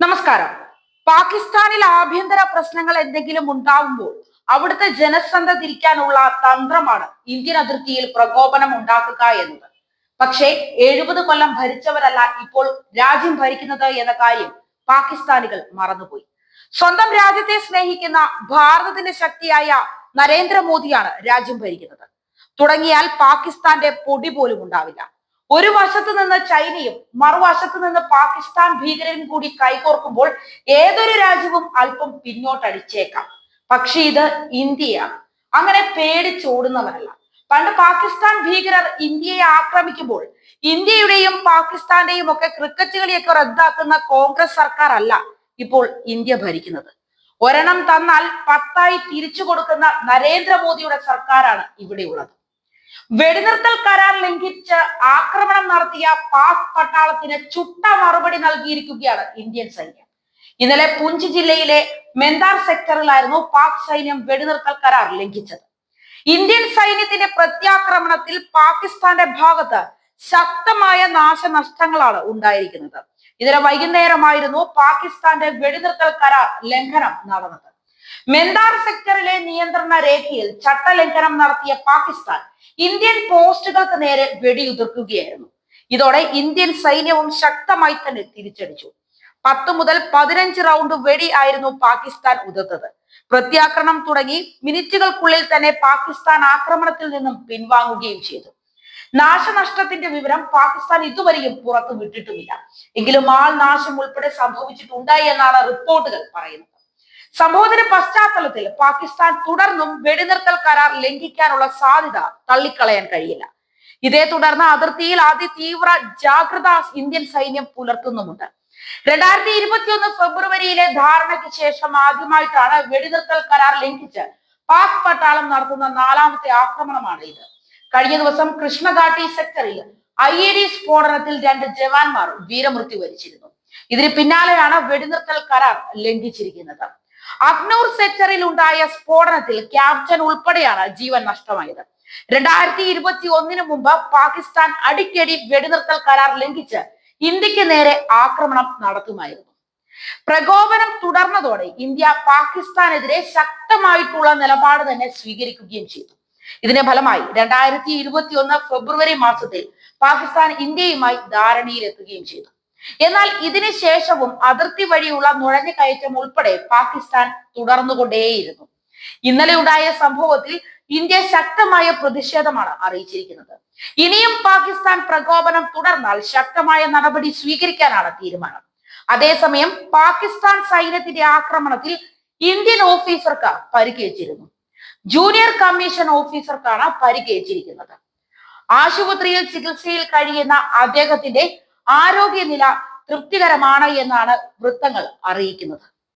നമസ്കാരം. പാകിസ്ഥാനിൽ ആഭ്യന്തര പ്രശ്നങ്ങൾ എന്തെങ്കിലും ഉണ്ടാവുമ്പോൾ അവിടുത്തെ ജനശ്രദ്ധ തിരിക്കാനുള്ള തന്ത്രമാണ് ഇന്ത്യൻ അതിർത്തിയിൽ പ്രകോപനം ഉണ്ടാക്കുക എന്നത്. പക്ഷേ എഴുപത് കൊല്ലം ഭരിച്ചവരല്ല ഇപ്പോൾ രാജ്യം ഭരിക്കുന്നത് എന്ന കാര്യം പാകിസ്ഥാനികൾ മറന്നുപോയി. സ്വന്തം രാജ്യത്തെ സ്നേഹിക്കുന്ന ഭാരതത്തിന്റെ ശക്തിയായ നരേന്ദ്രമോദിയാണ് രാജ്യം ഭരിക്കുന്നത്. തുടങ്ങിയാൽ പാകിസ്ഥാന്റെ പൊടി പോലും ഉണ്ടാവില്ല. ഒരു വശത്ത് നിന്ന് ചൈനയും മറുവശത്ത് നിന്ന് പാകിസ്ഥാൻ ഭീകരരും കൂടി കൈകോർക്കുമ്പോൾ ഏതൊരു രാജ്യവും അല്പം പിന്നോട്ടടിച്ചേക്കാം. പക്ഷെ ഇത് ഇന്ത്യയാണ്. അങ്ങനെ പേടിച്ചോടുന്നവരല്ല പണ്ട് പാകിസ്ഥാൻ ഭീകരർ ഇന്ത്യയെ ആക്രമിക്കുമ്പോൾ ഇന്ത്യയുടെയും പാകിസ്ഥാന്റെയും ഒക്കെ ക്രിക്കറ്റ് കളിയൊക്കെ റദ്ദാക്കുന്ന കോൺഗ്രസ് സർക്കാർ അല്ല ഇപ്പോൾ ഇന്ത്യ ഭരിക്കുന്നത്. ഒരെണ്ണം തന്നാൽ പത്തായി തിരിച്ചു കൊടുക്കുന്ന നരേന്ദ്രമോദിയുടെ സർക്കാരാണ് ഇവിടെയുള്ളത്. വെടിനിർത്തൽ കരാർ ലംഘിച്ച് ആക്രമണം നടത്തിയ പാക് പട്ടാളത്തിന് ചുട്ട മറുപടി നൽകിയിരിക്കുകയാണ് ഇന്ത്യൻ സൈന്യം. ഇന്നലെ പുഞ്ച് ജില്ലയിലെ മെന്താർ സെക്ടറിലായിരുന്നു പാക് സൈന്യം വെടിനിർത്തൽ കരാർ ലംഘിച്ചത്. ഇന്ത്യൻ സൈന്യത്തിന്റെ പ്രത്യാക്രമണത്തിൽ പാകിസ്ഥാന്റെ ഭാഗത്ത് ശക്തമായ നാശനഷ്ടങ്ങളാണ് ഉണ്ടായിരിക്കുന്നത്. ഇന്നലെ വൈകുന്നേരമായിരുന്നു പാകിസ്ഥാന്റെ വെടിനിർത്തൽ കരാർ ലംഘനം നടന്നത്. മെന്താർ സെക്ടറിലെ നിയന്ത്രണ രേഖയിൽ ചട്ടലംഘനം നടത്തിയ പാകിസ്ഥാൻ ഇന്ത്യൻ പോസ്റ്റുകൾക്ക് നേരെ വെടിയുതിർക്കുകയായിരുന്നു. ഇതോടെ ഇന്ത്യൻ സൈന്യവും ശക്തമായി തന്നെ തിരിച്ചടിച്ചു. പത്ത് മുതൽ പതിനഞ്ച് റൗണ്ട് വെടി ആയിരുന്നു പാകിസ്ഥാൻ ഉതിർത്തത് പ്രത്യാക്രമണം തുടങ്ങി മിനിറ്റുകൾക്കുള്ളിൽ തന്നെ പാകിസ്ഥാൻ ആക്രമണത്തിൽ നിന്നും പിൻവാങ്ങുകയും ചെയ്തു. നാശനഷ്ടത്തിന്റെ വിവരം പാകിസ്ഥാൻ ഇതുവരെയും പുറത്തു വിട്ടിട്ടുമില്ല എങ്കിലും ആൾ നാശം ഉൾപ്പെടെ സംഭവിച്ചിട്ടുണ്ടായി എന്നാണ് റിപ്പോർട്ടുകൾ പറയുന്നത്. സംഭവത്തിന്റെ പശ്ചാത്തലത്തിൽ പാകിസ്ഥാൻ തുടർന്നും വെടിനിർത്തൽ കരാർ ലംഘിക്കാനുള്ള സാധ്യത തള്ളിക്കളയാൻ കഴിയില്ല. ഇതേ തുടർന്ന് അതിർത്തിയിൽ അതി തീവ്ര ജാഗ്രത ഇന്ത്യൻ സൈന്യം പുലർത്തുന്നുമുണ്ട്. രണ്ടായിരത്തി ഇരുപത്തിയൊന്ന് ഫെബ്രുവരിയിലെ ധാരണയ്ക്ക് ശേഷം ആദ്യമായിട്ടാണ് വെടിനിർത്തൽ കരാർ ലംഘിച്ച് പാക് പട്ടാളം നടത്തുന്ന നാലാമത്തെ ആക്രമണമാണ് ഇത്. കഴിഞ്ഞ ദിവസം കൃഷ്ണഘാട്ടി സെക്ടറിൽ ഐ ഇ ഡി സ്ഫോടനത്തിൽ രണ്ട് ജവാന്മാർ വീരമൃത്യു വരിച്ചിരുന്നു. ഇതിന് പിന്നാലെയാണ് വെടിനിർത്തൽ കരാർ ലംഘിച്ചിരിക്കുന്നത്. അഗ്നൂർ സെക്ടറിൽ ഉണ്ടായ സ്ഫോടനത്തിൽ ക്യാപ്റ്റൻ ഉൾപ്പെടെയാണ് ജീവൻ നഷ്ടമായത്. രണ്ടായിരത്തി ഇരുപത്തി ഒന്നിന് മുമ്പ് പാകിസ്ഥാൻ അടിക്കടി വെടിനിർത്തൽ കരാർ ലംഘിച്ച് ഇന്ത്യയ്ക്ക് നേരെ ആക്രമണം നടത്തുമായിരുന്നു. പ്രകോപനം തുടർന്നതോടെ ഇന്ത്യ പാകിസ്ഥാനെതിരെ ശക്തമായിട്ടുള്ള നിലപാട് തന്നെ സ്വീകരിക്കുകയും ചെയ്തു. ഇതിന്റെ ഫലമായി രണ്ടായിരത്തി ഇരുപത്തി ഒന്ന് ഫെബ്രുവരി മാസത്തിൽ പാകിസ്ഥാൻ ഇന്ത്യയുമായി ധാരണയിലെത്തുകയും ചെയ്തു. എന്നാൽ ഇതിനു ശേഷവും അതിർത്തി വഴിയുള്ള നുഴഞ്ഞു കയറ്റം ഉൾപ്പെടെ പാകിസ്ഥാൻ തുടർന്നുകൊണ്ടേയിരുന്നു. ഇന്നലെ ഉണ്ടായ സംഭവത്തിൽ ഇന്ത്യ ശക്തമായ പ്രതിഷേധമാണ് അറിയിച്ചിരിക്കുന്നത്. ഇനിയും പാകിസ്ഥാൻ പ്രകോപനം തുടർന്നാൽ ശക്തമായ നടപടി സ്വീകരിക്കാനാണ് തീരുമാനം. അതേസമയം പാകിസ്ഥാൻ സൈന്യത്തിന്റെ ആക്രമണത്തിൽ ഇന്ത്യൻ ഓഫീസർക്ക് പരിക്കേറ്റിരുന്നു. ജൂനിയർ കമ്മീഷൻ ഓഫീസർക്കാണ് പരിക്കേറ്റിരിക്കുന്നത്. ആശുപത്രിയിൽ ചികിത്സയിൽ കഴിയുന്ന അദ്ദേഹത്തിന്റെ ആരോഗ്യനില തൃപ്തികരമാണ് എന്നാണ് വൃത്തങ്ങൾ അറിയിക്കുന്നത്.